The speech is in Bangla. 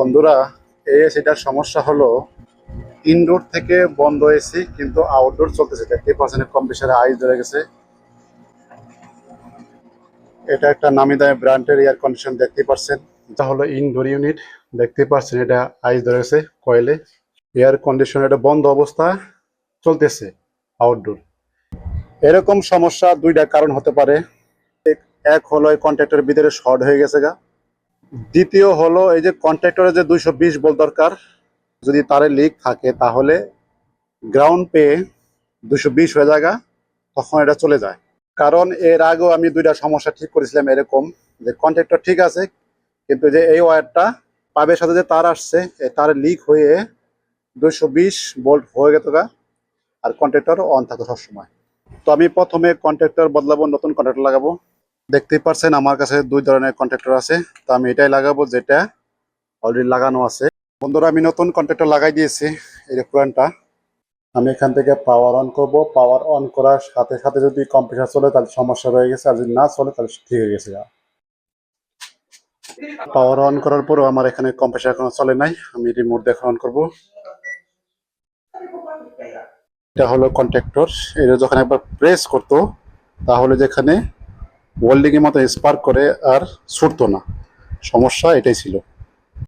বন্ধুরা এই এসিটার সমস্যা হলো ইনডোর থেকে বন্ধ এসি কিন্তু আউটডোর চলতেছে। দেখতে পাচ্ছেন কম বেশি আইস ধরে গেছে। এটা একটা নামি দামি ব্র্যান্ডের এয়ার কন্ডিশন দেখতে পাচ্ছেন। এটা হলো ইনডোর ইউনিট দেখতে পাচ্ছেন, এটা আইস ধরে গেছে কয়েলে এয়ার কন্ডিশন এটা বন্ধ অবস্থা চলতেছে আউটডোর এরকম সমস্যা দুইটা কারণ হতে পারে। এক- হলো এই কন্ট্রাক্টরের ভিতরে শর্ট হয়ে গেছে গা। দ্বিতীয় হলো এই যে কন্ট্রাক্টরের যে দুইশো বিশ বল দরকার যদি তারে লিক থাকে তাহলে গ্রাউন্ড পেয়ে দুশো বিশ হয়ে যায় গা, তখন এটা চলে যায়। কারণ এর আগেও আমি দুইটা সমস্যা ঠিক করেছিলাম এরকম যে কন্ট্রাক্টর ঠিক আছে কিন্তু যে এই ওয়্যারটা পাবের সাথে যে তার আসছে তার লিক হয়ে দুশো বিশ বোল্ট হয়ে গেত আর কন্ট্রাক্টর অন থাকতো সবসময়। তো আমি প্রথমে কন্ট্রাক্টর বদলাবো নতুন কন্ট্রাক্টর লাগাবো। দেখতেই পারছেন, আমার কাছে দুই ধরনের কন্ট্রাক্টর আছে। তো আমি এটাই লাগাবো যেটা অলরেডি লাগানো আছে। বন্ধুরা, আমি নতুন কন্ট্রাক্টর লাগাই দিয়েছি, এই পুরানটা। আমি এখান থেকে পাওয়ার অন করব। পাওয়ার অন করার সাথে সাথে যদি কম্পিউটার চলে, তাহলে সমস্যা রয়ে গেছে। আর যদি না চলে, তাহলে ঠিক হয়ে গেছে। পাওয়ার অন করার পরেও আমার এখানে কম্পিউটার এখনও চলে নাই। আমি রিমোট দেখে অন করব। এটা হলো কন্ট্রাক্টর এটা যখন একবার প্রেস করতো, তাহলে যেখানে ওয়েল্ডিং এর মতো স্পার্ক করে আর ছুটতো না। সমস্যা এটাই ছিল।